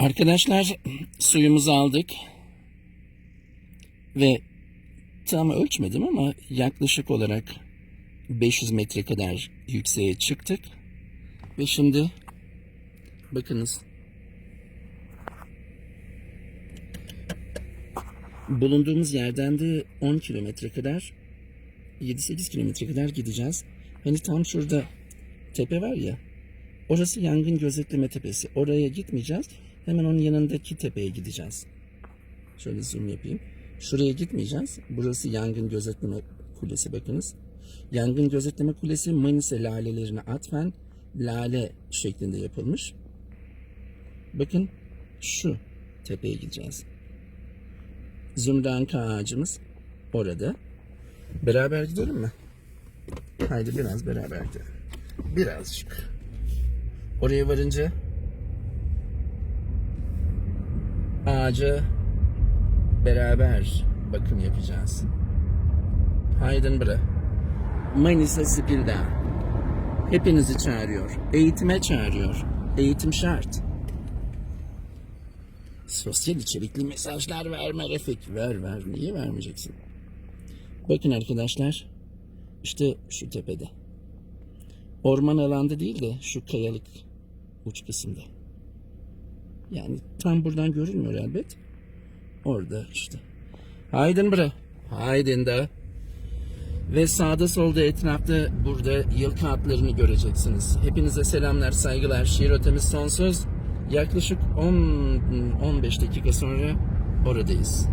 Arkadaşlar suyumuzu aldık ve tam ölçmedim ama yaklaşık olarak 500 metre kadar yükseğe çıktık ve şimdi bakınız bulunduğumuz yerden de 10 kilometre kadar 7-8 kilometre kadar gideceğiz. Hani tam şurada tepe var ya orası yangın gözetleme tepesi. Oraya gitmeyeceğiz. Hemen onun yanındaki tepeye gideceğiz. Şöyle zoom yapayım. Şuraya gitmeyeceğiz. Burası yangın gözetleme kulesi bakınız. Yangın gözetleme kulesi Manisa lalelerine atfen lale şeklinde yapılmış. Bakın şu tepeye gideceğiz. Zümranka ağacımız orada. Beraber gidelim mi? Haydi biraz beraber gidelim. Birazcık. Oraya varınca ağaca beraber bakım yapacağız. Haydın bre. Manisa Spil'den. Hepinizi çağırıyor. Eğitime çağırıyor. Eğitim şart. Sosyal içerikli mesajlar verme Refik. Ver ver. Niye vermeyeceksin? Bakın arkadaşlar. İşte şu tepede. Orman alanda değil de şu kayalık uç kısımda. Yani tam buradan görünmüyor elbet. Orada işte. Haydin bre. Haydin de. Ve sağda solda etrafta burada yılkı atlarını göreceksiniz. Hepinize selamlar, saygılar. Şiir ötemiz sonsuz. Yaklaşık 10-15 dakika sonra oradayız.